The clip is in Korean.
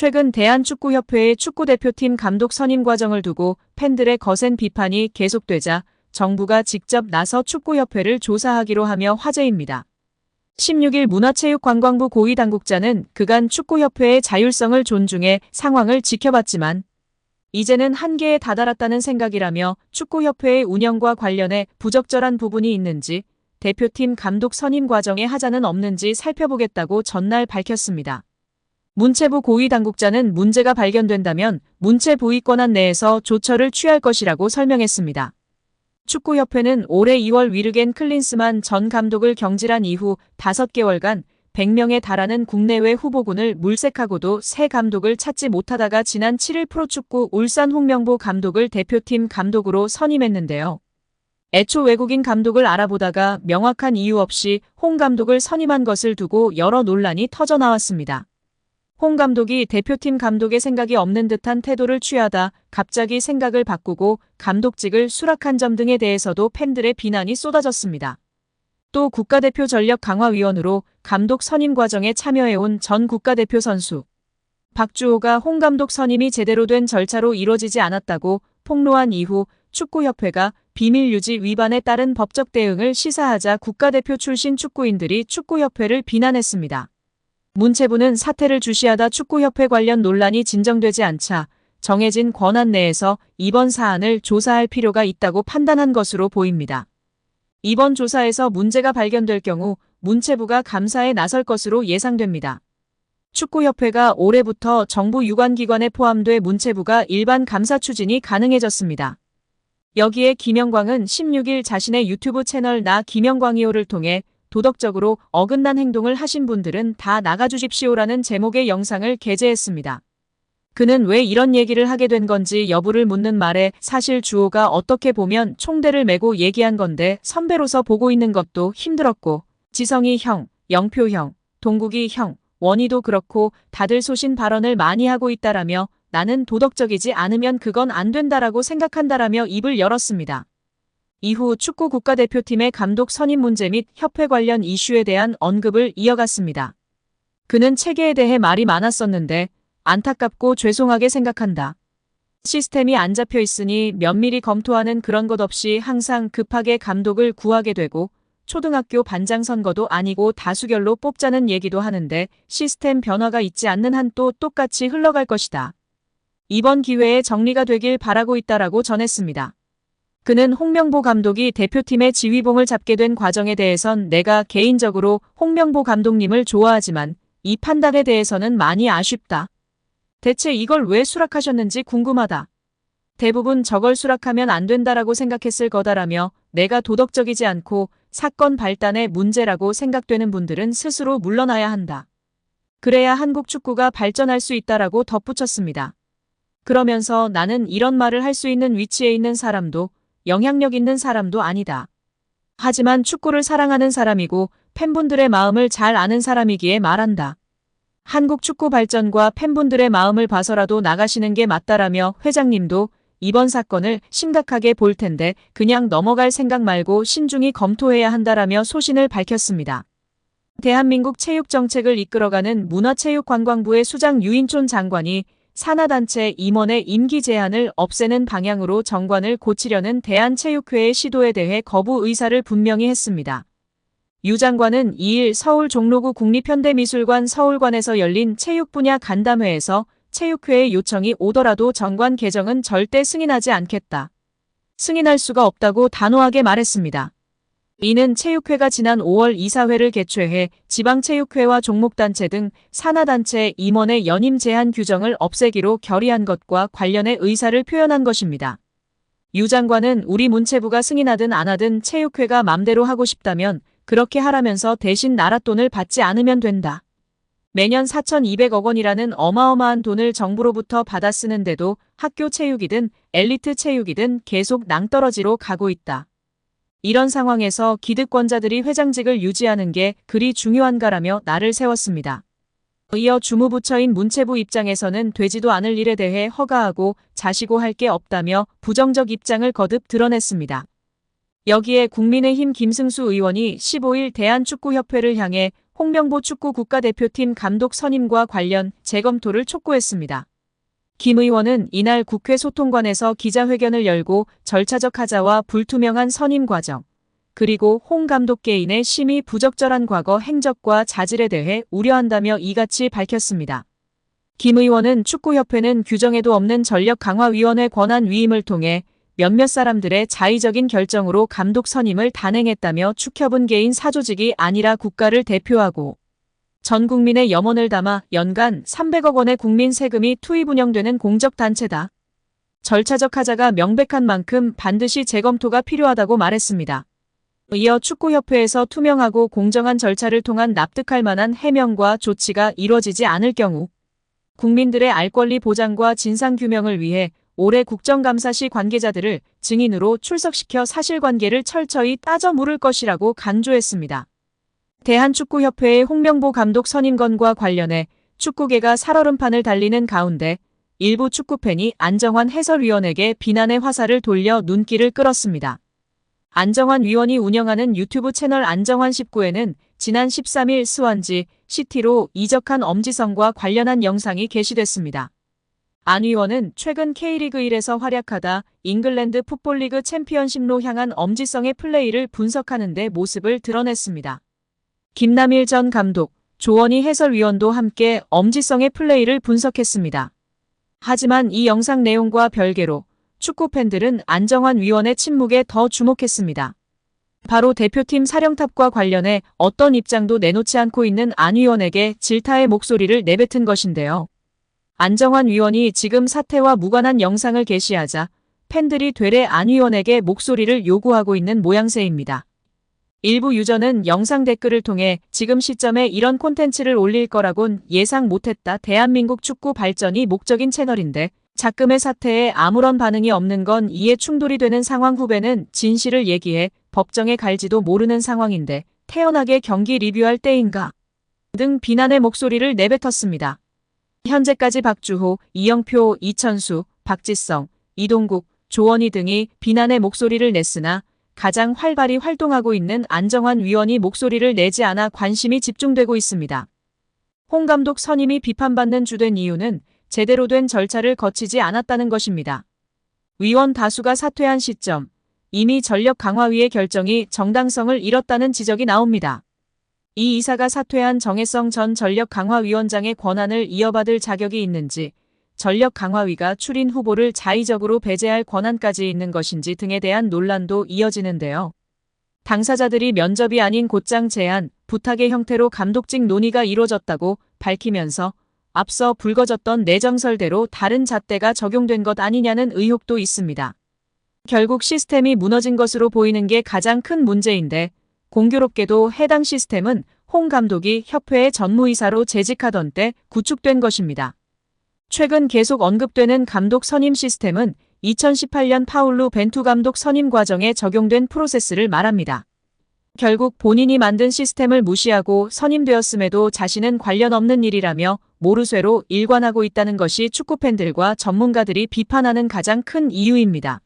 최근 대한축구협회의 축구대표팀 감독 선임 과정을 두고 팬들의 거센 비판이 계속되자 정부가 직접 나서 축구협회를 조사하기로 하며 화제입니다. 16일 문화체육관광부 고위 당국자는 그간 축구협회의 자율성을 존중해 상황을 지켜봤지만 이제는 한계에 다다랐다는 생각이라며 축구협회의 운영과 관련해 부적절한 부분이 있는지 대표팀 감독 선임 과정에 하자는 없는지 살펴보겠다고 전날 밝혔습니다. 문체부 고위 당국자는 문제가 발견된다면 문체부의 권한 내에서 조처를 취할 것이라고 설명했습니다. 축구협회는 올해 2월 위르겐 클린스만 전 감독을 경질한 이후 5개월간 100명에 달하는 국내외 후보군을 물색하고도 새 감독을 찾지 못하다가 지난 7일 프로축구 울산 홍명보 감독을 대표팀 감독으로 선임했는데요. 애초 외국인 감독을 알아보다가 명확한 이유 없이 홍 감독을 선임한 것을 두고 여러 논란이 터져 나왔습니다. 홍 감독이 대표팀 감독의 생각이 없는 듯한 태도를 취하다 갑자기 생각을 바꾸고 감독직을 수락한 점 등에 대해서도 팬들의 비난이 쏟아졌습니다. 또 국가대표 전력 강화위원으로 감독 선임 과정에 참여해온 전 국가대표 선수 박주호가 홍 감독 선임이 제대로 된 절차로 이뤄지지 않았다고 폭로한 이후 축구협회가 비밀 유지 위반에 따른 법적 대응을 시사하자 국가대표 출신 축구인들이 축구협회를 비난했습니다. 문체부는 사태를 주시하다 축구협회 관련 논란이 진정되지 않자 정해진 권한 내에서 이번 사안을 조사할 필요가 있다고 판단한 것으로 보입니다. 이번 조사에서 문제가 발견될 경우 문체부가 감사에 나설 것으로 예상됩니다. 축구협회가 올해부터 정부 유관기관에 포함돼 문체부가 일반 감사 추진이 가능해졌습니다. 여기에 김영광은 16일 자신의 유튜브 채널 나 김영광이오를 통해 도덕적으로 어긋난 행동을 하신 분들은 다 나가주십시오라는 제목의 영상을 게재했습니다. 그는 왜 이런 얘기를 하게 된 건지 여부를 묻는 말에 사실 주호가 어떻게 보면 총대를 메고 얘기한 건데 선배로서 보고 있는 것도 힘들었고 지성이 형, 영표 형, 동국이 형, 원희도 그렇고 다들 소신 발언을 많이 하고 있다라며 나는 도덕적이지 않으면 그건 안 된다라고 생각한다라며 입을 열었습니다. 이후 축구 국가대표팀의 감독 선임 문제 및 협회 관련 이슈에 대한 언급을 이어갔습니다. 그는 체계에 대해 말이 많았었는데 안타깝고 죄송하게 생각한다. 시스템이 안 잡혀 있으니 면밀히 검토하는 그런 것 없이 항상 급하게 감독을 구하게 되고 초등학교 반장 선거도 아니고 다수결로 뽑자는 얘기도 하는데 시스템 변화가 있지 않는 한 또 똑같이 흘러갈 것이다. 이번 기회에 정리가 되길 바라고 있다라고 전했습니다. 그는 홍명보 감독이 대표팀의 지휘봉을 잡게 된 과정에 대해선 내가 개인적으로 홍명보 감독님을 좋아하지만 이 판단에 대해서는 많이 아쉽다. 대체 이걸 왜 수락하셨는지 궁금하다. 대부분 저걸 수락하면 안 된다라고 생각했을 거다라며 내가 도덕적이지 않고 사건 발단의 문제라고 생각되는 분들은 스스로 물러나야 한다. 그래야 한국 축구가 발전할 수 있다라고 덧붙였습니다. 그러면서 나는 이런 말을 할 수 있는 위치에 있는 사람도 영향력 있는 사람도 아니다. 하지만 축구를 사랑하는 사람이고 팬분들의 마음을 잘 아는 사람이기에 말한다. 한국 축구 발전과 팬분들의 마음을 봐서라도 나가시는 게 맞다라며 회장님도 이번 사건을 심각하게 볼 텐데 그냥 넘어갈 생각 말고 신중히 검토해야 한다라며 소신을 밝혔습니다. 대한민국 체육정책을 이끌어가는 문화체육관광부의 수장 유인촌 장관이 산하단체 임원의 임기 제한을 없애는 방향으로 정관을 고치려는 대한체육회의 시도에 대해 거부 의사를 분명히 했습니다. 유 장관은 2일 서울 종로구 국립현대미술관 서울관에서 열린 체육 분야 간담회에서 체육회의 요청이 오더라도 정관 개정은 절대 승인하지 않겠다. 승인할 수가 없다고 단호하게 말했습니다. 이는 체육회가 지난 5월 이사회를 개최해 지방체육회와 종목단체 등 산하단체 임원의 연임 제한 규정을 없애기로 결의한 것과 관련해 의사를 표현한 것입니다. 유 장관은 우리 문체부가 승인하든 안 하든 체육회가 맘대로 하고 싶다면 그렇게 하라면서 대신 나라 돈을 받지 않으면 된다. 매년 4,200억 원이라는 어마어마한 돈을 정부로부터 받아 쓰는데도 학교 체육이든 엘리트 체육이든 계속 낭떠러지로 가고 있다. 이런 상황에서 기득권자들이 회장직을 유지하는 게 그리 중요한가라며 나를 세웠습니다. 이어 주무부처인 문체부 입장에서는 되지도 않을 일에 대해 허가하고 자시고 할 게 없다며 부정적 입장을 거듭 드러냈습니다. 여기에 국민의힘 김승수 의원이 15일 대한축구협회를 향해 홍명보 축구 국가대표팀 감독 선임과 관련 재검토를 촉구했습니다. 김 의원은 이날 국회 소통관에서 기자회견을 열고 절차적 하자와 불투명한 선임 과정, 그리고 홍 감독 개인의 심히 부적절한 과거 행적과 자질에 대해 우려한다며 이같이 밝혔습니다. 김 의원은 축구협회는 규정에도 없는 전력강화위원회 권한 위임을 통해 몇몇 사람들의 자의적인 결정으로 감독 선임을 단행했다며 축협은 개인 사조직이 아니라 국가를 대표하고 전 국민의 염원을 담아 연간 300억 원의 국민 세금이 투입 운영되는 공적단체다. 절차적 하자가 명백한 만큼 반드시 재검토가 필요하다고 말했습니다. 이어 축구협회에서 투명하고 공정한 절차를 통한 납득할 만한 해명과 조치가 이뤄지지 않을 경우 국민들의 알 권리 보장과 진상 규명을 위해 올해 국정감사 시 관계자들을 증인으로 출석시켜 사실관계를 철저히 따져 물을 것이라고 간조했습니다. 대한축구협회의 홍명보 감독 선임건과 관련해 축구계가 살얼음판을 달리는 가운데 일부 축구팬이 안정환 해설위원에게 비난의 화살을 돌려 눈길을 끌었습니다. 안정환 위원이 운영하는 유튜브 채널 안정환 19에는 지난 13일 스완지 시티로 이적한 엄지성과 관련한 영상이 게시됐습니다. 안 의원은 최근 K리그 1에서 활약하다 잉글랜드 풋볼리그 챔피언십로 향한 엄지성의 플레이를 분석하는 데 모습을 드러냈습니다. 김남일 전 감독, 조원희 해설위원도 함께 엄지성의 플레이를 분석했습니다. 하지만 이 영상 내용과 별개로 축구 팬들은 안정환 위원의 침묵에 더 주목했습니다. 바로 대표팀 사령탑과 관련해 어떤 입장도 내놓지 않고 있는 안 위원에게 질타의 목소리를 내뱉은 것인데요. 안정환 위원이 지금 사태와 무관한 영상을 게시하자 팬들이 되레 안 위원에게 목소리를 요구하고 있는 모양새입니다. 일부 유저는 영상 댓글을 통해 지금 시점에 이런 콘텐츠를 올릴 거라곤 예상 못했다. 대한민국 축구 발전이 목적인 채널인데 작금의 사태에 아무런 반응이 없는 건 이해 충돌이 되는 상황 후배는 진실을 얘기해 법정에 갈지도 모르는 상황인데 태연하게 경기 리뷰할 때인가 등 비난의 목소리를 내뱉었습니다. 현재까지 박주호, 이영표, 이천수, 박지성, 이동국, 조원희 등이 비난의 목소리를 냈으나 가장 활발히 활동하고 있는 안정환 위원이 목소리를 내지 않아 관심이 집중되고 있습니다. 홍 감독 선임이 비판받는 주된 이유는 제대로 된 절차를 거치지 않았다는 것입니다. 위원 다수가 사퇴한 시점, 이미 전력 강화위의 결정이 정당성을 잃었다는 지적이 나옵니다. 이 이사가 사퇴한 정혜성 전 전력 강화위원장의 권한을 이어받을 자격이 있는지, 전력 강화위가 출인 후보를 자의적으로 배제할 권한까지 있는 것인지 등에 대한 논란도 이어지는데요. 당사자들이 면접이 아닌 곧장 제안, 부탁의 형태로 감독직 논의가 이뤄졌다고 밝히면서 앞서 불거졌던 내정설대로 다른 잣대가 적용된 것 아니냐는 의혹도 있습니다. 결국 시스템이 무너진 것으로 보이는 게 가장 큰 문제인데 공교롭게도 해당 시스템은 홍 감독이 협회의 전무이사로 재직하던 때 구축된 것입니다. 최근 계속 언급되는 감독 선임 시스템은 2018년 파울루 벤투 감독 선임 과정에 적용된 프로세스를 말합니다. 결국 본인이 만든 시스템을 무시하고 선임되었음에도 자신은 관련 없는 일이라며 모르쇠로 일관하고 있다는 것이 축구팬들과 전문가들이 비판하는 가장 큰 이유입니다.